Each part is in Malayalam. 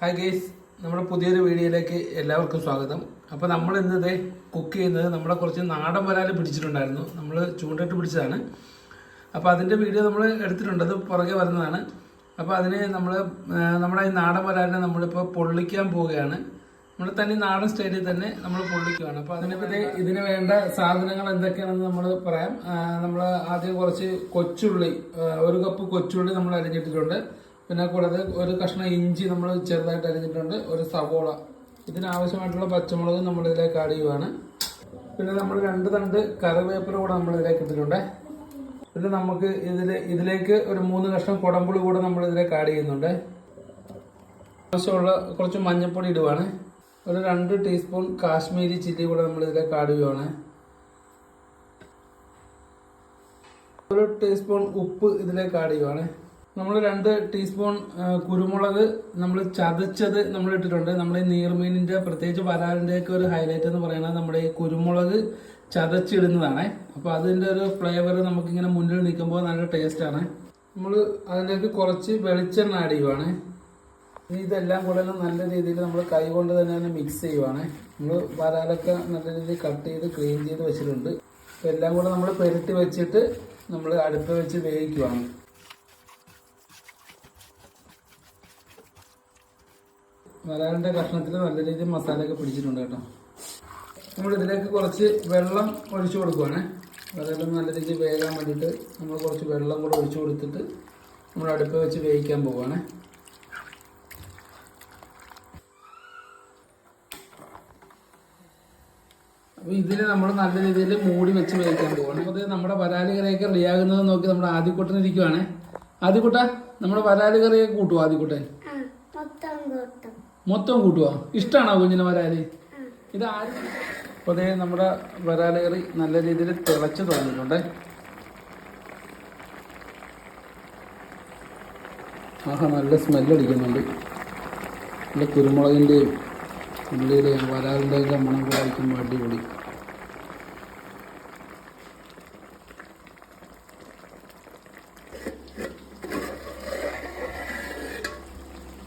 ഹായ് ഗേസ് നമ്മുടെ പുതിയൊരു വീഡിയോയിലേക്ക് എല്ലാവർക്കും സ്വാഗതം. അപ്പോൾ നമ്മൾ ഇന്നത് കുക്ക് ചെയ്യുന്നത് നമ്മളെ കുറച്ച് നാടൻ വരാൽ പിടിച്ചിട്ടുണ്ടായിരുന്നു. നമ്മൾ ചൂണ്ടിട്ട് പിടിച്ചതാണ്. അപ്പോൾ അതിന്റെ വീഡിയോ നമ്മൾ എടുത്തിട്ടുണ്ട്. അത് പുറകെ വരുന്നതാണ്. അപ്പോൾ അതിന് നമ്മൾ നമ്മുടെ ഈ നാടൻ വരാലിനെ നമ്മളിപ്പോൾ പൊള്ളിക്കാൻ പോവുകയാണ്. നമ്മൾ തന്നെ നാടൻ സ്റ്റൈലിൽ തന്നെ നമ്മൾ പൊള്ളിക്കുകയാണ്. അപ്പോൾ അതിനെപ്പറ്റി ഇതിന് വേണ്ട സാധനങ്ങൾ എന്തൊക്കെയാണെന്ന് നമ്മൾ പറയാം. നമ്മൾ ആദ്യം കുറച്ച് കൊച്ചുള്ളി ഒരു കപ്പ് കൊച്ചുള്ളി നമ്മൾ അരിഞ്ഞിട്ടിട്ടുണ്ട്. പിന്നെ കൂടാതെ ഒരു കഷ്ണം ഇഞ്ചി നമ്മൾ ചെറുതായിട്ട് അരിഞ്ഞിട്ടുണ്ട് ഒരു സവോള. ഇതിനാവശ്യമായിട്ടുള്ള പച്ചമുളക് നമ്മൾ ഇതിലേക്ക് ആഡ് ചെയ്യുവാണ്. പിന്നെ നമ്മൾ രണ്ട് തണ്ട് കറിവേപ്പില കൂടെ നമ്മൾ ഇതിലേക്ക് ഇട്ടിട്ടുണ്ട്. പിന്നെ നമുക്ക് ഇതിൽ ഇതിലേക്ക് ഒരു മൂന്ന് കഷ്ണം കുടമ്പുളി കൂടെ നമ്മൾ ഇതിലേക്ക് ആഡ് ചെയ്യുന്നുണ്ട്. ആവശ്യമുള്ള കുറച്ച് മഞ്ഞൾപ്പൊടി ഇടുവാണ്. ഒരു രണ്ട് ടീസ്പൂൺ കാശ്മീരി ചില്ലി കൂടെ നമ്മൾ ഇതിലേക്ക് ആഡ് ചെയ്യുവാണ്. ഒരു ടീസ്പൂൺ ഉപ്പ് ഇതിലേക്ക് ആഡ് ചെയ്യുവാണ്. നമ്മൾ രണ്ട് ടീസ്പൂൺ കുരുമുളക് നമ്മൾ ചതച്ചത് നമ്മൾ ഇട്ടിട്ടുണ്ട്. നമ്മൾ ഈ നീർമീനിന്റെ പ്രത്യേകിച്ച് വരാറിന്റെയൊക്കെ ഒരു ഹൈലൈറ്റ് എന്ന് പറയുന്നത് നമ്മുടെ ഈ കുരുമുളക് ചതച്ചിടുന്നതാണ്. അപ്പോൾ അതിന്റെ ഒരു ഫ്ലേവർ നമുക്കിങ്ങനെ മുന്നിൽ നിൽക്കുമ്പോൾ നല്ല ടേസ്റ്റാണ് നമ്മൾ അതിലേക്ക് കുറച്ച് വെളിച്ചെണ്ണ ആഡ് ചെയ്യുവാണ്. ഇതെല്ലാം കൂടെ നല്ല രീതിയിൽ നമ്മൾ കൈ കൊണ്ട് തന്നെ മിക്സ് ചെയ്യുവാണ്. നമ്മൾ വരാലൊക്കെ നല്ല രീതിയിൽ കട്ട് ചെയ്ത് ക്ലീൻ ചെയ്ത് വെച്ചിട്ടുണ്ട്. എല്ലാം കൂടെ നമ്മൾ പെരട്ടി വെച്ചിട്ട് നമ്മൾ അടുപ്പ് വെച്ച് വേവിക്കുവാണ്. വരാലിന്റെ കഷ്ണത്തിൽ നല്ല രീതിയിൽ മസാലയൊക്കെ പിടിച്ചിട്ടുണ്ട് കേട്ടോ. നമ്മൾ ഇതിലേക്ക് കുറച്ച് വെള്ളം ഒഴിച്ചു കൊടുക്കുവാണ്. വരാലും നല്ല രീതിയിൽ വേകാൻ വേണ്ടിയിട്ട് നമ്മൾ കുറച്ച് വെള്ളം കൂടെ ഒഴിച്ചു കൊടുത്തിട്ട് നമ്മൾ അടുപ്പ് വെച്ച് വേവിക്കാൻ പോവുകയാണ്. അപ്പോൾ ഇതിന് നമ്മൾ നല്ല രീതിയിൽ മൂടി വെച്ച് വേവിക്കാൻ പോവാണ് അത് നമ്മുടെ വരാൽ കറിയൊക്കെ റെഡിയാകുന്നത് നോക്കി നമ്മുടെ ആദ്യക്കൂട്ടനിരിക്കുവാണ് ആദ്യക്കൂട്ട നമ്മുടെ വരാൽ കറിയൊക്കെ കൂട്ടുമോ ആദ്യക്കുട്ടൻ? മൊത്തം കൂട്ടുക കൂട്ടുവോ? ഇഷ്ടമാണോ കുഞ്ഞിന് വരാൽ ഇത് ആര് അപ്പൊ അതേ നമ്മുടെ വരാലകറി നല്ല രീതിയിൽ തിളച്ച് തുടങ്ങിയിട്ടുണ്ട്. ആഹാ നല്ല സ്മെല്ലടിക്കുന്നുണ്ട് നല്ല കുരുമുളകിന്റെയും ഉള്ളിയുടെയും വരാലിന്റെയൊക്കെ മണം കൂടെ അടിക്കുമ്പോൾ അടിപൊളി.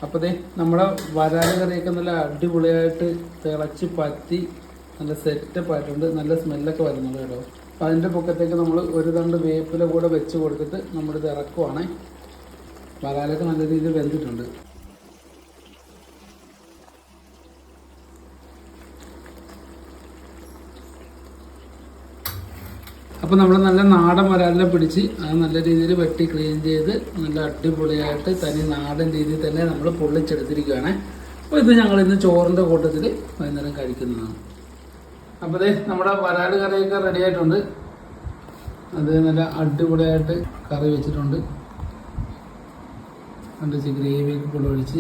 അപ്പോൾ ദേ നമ്മുടെ വരാൽ കറിയൊക്കെ നല്ല അടിപൊളിയായിട്ട് തിളച്ച് പറ്റി നല്ല സെറ്റപ്പ് ആയിട്ടുണ്ട്. നല്ല സ്മെല്ലൊക്കെ വരുന്നുണ്ട് കേട്ടോ. അപ്പം അതിന്റെ പൊക്കത്തേക്ക് നമ്മൾ ഒരു രണ്ട് വേപ്പില കൂടെ വെച്ച് കൊടുത്തിട്ട് നമ്മളിത് ഇറക്കുവാണേ. വരാലൊക്കെ നല്ല രീതിയിൽ വെന്തിട്ടുണ്ട്. അപ്പോൾ നമ്മൾ നല്ല നാടൻ വരാലിനെ പിടിച്ച് അത് നല്ല രീതിയിൽ വെട്ടി ക്ലീൻ ചെയ്ത് നല്ല അടിപൊളിയായിട്ട് തനി നാടൻ രീതിയിൽ തന്നെ നമ്മൾ പൊള്ളിച്ചെടുത്തിരിക്കുകയാണ് അപ്പോൾ ഇത് ഞങ്ങൾ ഇന്ന് ചോറിന്റെ കൂട്ടത്തിൽ വൈകുന്നേരം കഴിക്കുന്നതാണ്. അപ്പോൾ ദേ നമ്മുടെ വരാൽ കറിയൊക്കെ റെഡി ആയിട്ടുണ്ട്. അത് നല്ല അടിപൊളിയായിട്ട് കറി വെച്ചിട്ടുണ്ട്. വെച്ച് ഗ്രേവിയൊക്കെ കൊണ്ടൊഴിച്ച്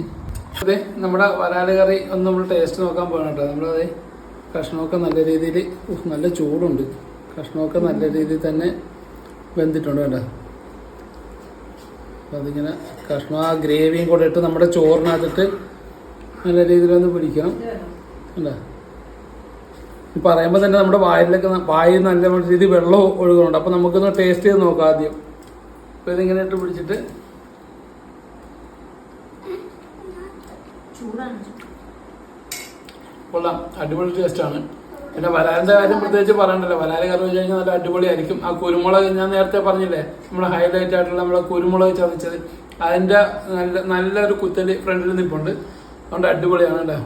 അതെ നമ്മുടെ വരാൽ കറി ഒന്ന് നമ്മൾ ടേസ്റ്റ് നോക്കാൻ പോകണം കേട്ടോ. നമ്മളത് കഷ്ണമൊക്കെ നല്ല രീതിയിൽ നല്ല ചൂടുണ്ട്. കഷ്ണമൊക്കെ നല്ല രീതിയിൽ തന്നെ വെന്തിട്ടുണ്ട് വേണ്ട അപ്പം അതിങ്ങനെ കഷ്ണം ആ ഗ്രേവിയും കൂടെ ഇട്ട് നമ്മുടെ ചോറിനകത്തിട്ട് നല്ല രീതിയിലൊന്ന് പിടിക്കണം. അല്ലേ പറയുമ്പോൾ തന്നെ നമ്മുടെ വായിലൊക്കെ വായിൽ നല്ല രീതിയിൽ വെള്ളം ഒഴുകുന്നുണ്ട്. അപ്പം നമുക്കൊന്ന് ടേസ്റ്റ് ചെയ്ത് നോക്കാം ആദ്യം. അപ്പോൾ ഇതിങ്ങനെ ഇട്ട് പിടിച്ചിട്ട് കൊള്ളാം. അടിപൊളി ടേസ്റ്റാണ് പിന്നെ വരാലിന്റെ കാര്യം പ്രത്യേകിച്ച് പറയണ്ടല്ലോ. വരാൽ കറി വെച്ച് കഴിഞ്ഞാൽ നല്ല അടിപൊളിയായിരിക്കും. ആ കുരുമുളക് ഞാൻ നേരത്തെ പറഞ്ഞില്ലേ നമ്മുടെ ഹൈലൈറ്റ് ആയിട്ടുള്ള നമ്മുടെ കുരുമുളക് ചതച്ചത്. അതിന്റെ നല്ല നല്ലൊരു കുത്തൽ ഫ്രണ്ടിൽ നിൽപ്പുണ്ട് അതുകൊണ്ട് അടിപൊളിയാണ് കേട്ടോ.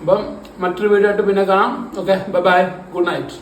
അപ്പം മറ്റൊരു വീഡിയോ ആയിട്ട് പിന്നെ കാണാം. Okay bye bye good night